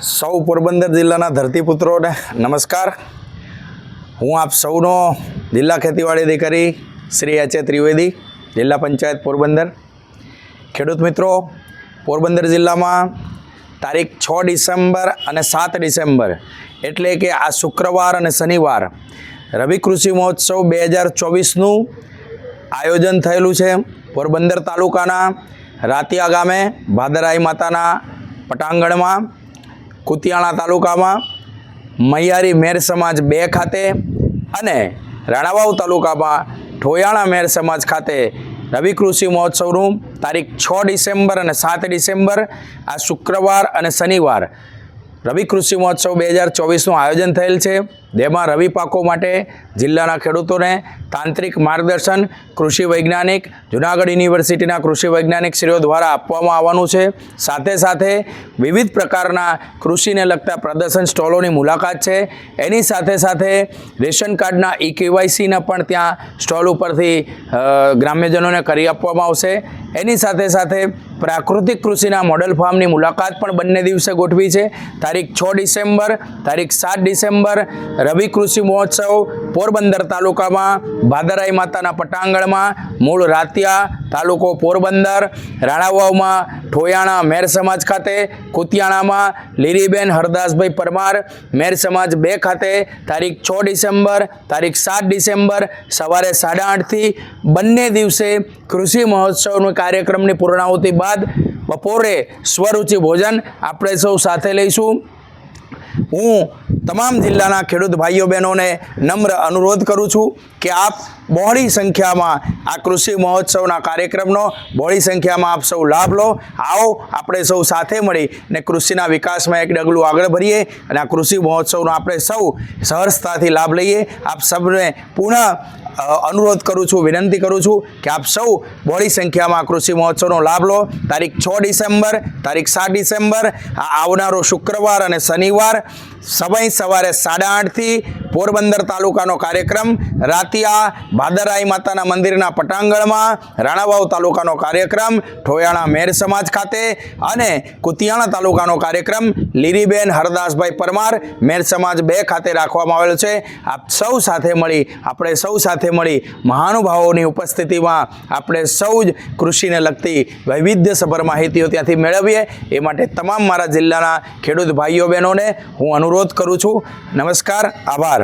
સૌ પોરબંદર જિલ્લાના ધરતીપુત્રોને નમસ્કાર. હું આપ સૌનો જિલ્લા ખેતીવાડી અધિકારી શ્રી એચ એ ત્રિવેદી, જિલ્લા પંચાયત પોરબંદર. ખેડૂત મિત્રો, પોરબંદર જિલ્લામાં તારીખ છ ડિસેમ્બર અને સાત ડિસેમ્બર એટલે કે આ શુક્રવાર અને શનિવાર રવિ કૃષિ મહોત્સવ બે હજાર ચોવીસનું આયોજન થયેલું છે. પોરબંદર તાલુકાના રાતિયા ગામે ભાદરાઈ માતાના પટાંગણમાં કુતિયાણા તાલુકામાં મૈયારી મેર સમાજ બે ખાતે અને રાણાવાવ તાલુકામાં ઠોયાણા મેર સમાજ ખાતે રવિ કૃષિ મહોત્સવનું તારીખ છ ડિસેમ્બર અને સાત ડિસેમ્બર, આ શુક્રવાર અને શનિવાર રવિ કૃષિ મહોત્સવ બે હજાર ચોવીસનું આયોજન થયેલ છે. જેમાં રવિ પાકો માટે જિલ્લાના ખેડૂતોને તાંત્રિક માર્ગદર્શન, કૃષિ વૈજ્ઞાનિક, જુનાગઢ યુનિવર્સિટીના કૃષિ વૈજ્ઞાનિક શ્રીઓ દ્વારા આપવામાં આવવાનું છે. સાથે સાથે વિવિધ પ્રકારના કૃષિને લગતા પ્રદર્શન સ્ટોલોની મુલાકાત છે. એની સાથે સાથે રેશન કાર્ડના ઈ કેવાયસીના પણ ત્યાં સ્ટોલ ઉપરથી ગ્રામ્યજનોને કરી આપવામાં આવશે. એની સાથે સાથે પ્રાકૃતિક કૃષિના મોડલ ફાર્મની મુલાકાત પણ બંને દિવસે ગોઠવી છે. તારીખ છ ડિસેમ્બર, તારીખ સાત ડિસેમ્બર, રવિ કૃષિ મહોત્સવ, પોરબંદર તાલુકામાં, ભાદરાઈ માતાના પટાંગણમાં, મૂળ રાતિયા તાલુકો પોરબંદર, રાણાવાવમાં ઠોયાણા મેર સમાજ ખાતે, કુતિયાણામાં લીરીબેન હરદાસભાઈ પરમાર, મેર સમાજ બે ખાતે, તારીખ છ ડિસેમ્બર, તારીખ સાત ડિસેમ્બર, સવારે સાડા આઠથી બંને દિવસે કૃષિ મહોત્સવનો કાર્યક્રમની પૂર્ણાહુતિ બાદ બપોરે સ્વરૂચિ ભોજન આપણે સૌ સાથે લઈશું. હું તમામ જિલ્લાના ખેડૂત ભાઈઓ બહેનોને નમ્ર અનુરોધ કરું છું કે આપ બહોળી સંખ્યામાં આ કૃષિ મહોત્સવના કાર્યક્રમનો બહોળી સંખ્યામાં આપ સૌ લાભ લો. આવો આપણે સૌ સાથે મળી ને કૃષિના વિકાસમાં એક ડગલું આગળ ભરીએ અને આ કૃષિ મહોત્સવનો આપણે સૌ સહર્ષતાથી લાભ લઈએ. આપ સૌને પુનઃ અનુરોધ કરું છું, વિનંતી કરું છું કે આપ સૌ બહોળી સંખ્યામાં કૃષિ મહોત્સવનો લાભ લો. તારીખ છ ડિસેમ્બર, તારીખ સાત ડિસેમ્બર આવનારો શુક્રવાર અને શનિવાર સમય સવારે સાડા આઠથી પોરબંદર તાલુકાનો કાર્યક્રમ, રાતિયા ભાદરાઈ માતાના મંદિરના પટાંગણમાં, રાણાવાવ તાલુકાનો કાર્યક્રમ ઠોયાણા મેર સમાજ ખાતે અને કુતિયાણા તાલુકાનો કાર્યક્રમ લીરીબેન હરદાસભાઈ પરમાર મેર સમાજ બે ખાતે રાખવામાં આવેલો છે. આપ સૌ સાથે મળી, આપણે સૌ સાથે મળી મહાનુભાવોની ઉપસ્થિતિમાં આપણે સૌ જ કૃષિને લગતી વૈવિધ્યસભર માહિતીઓ ત્યાંથી મેળવીએ. એ માટે તમામ મારા જિલ્લાના ખેડૂત ભાઈઓ બહેનોને હું અનુરોધ કરું છું. નમસ્કાર આભાર.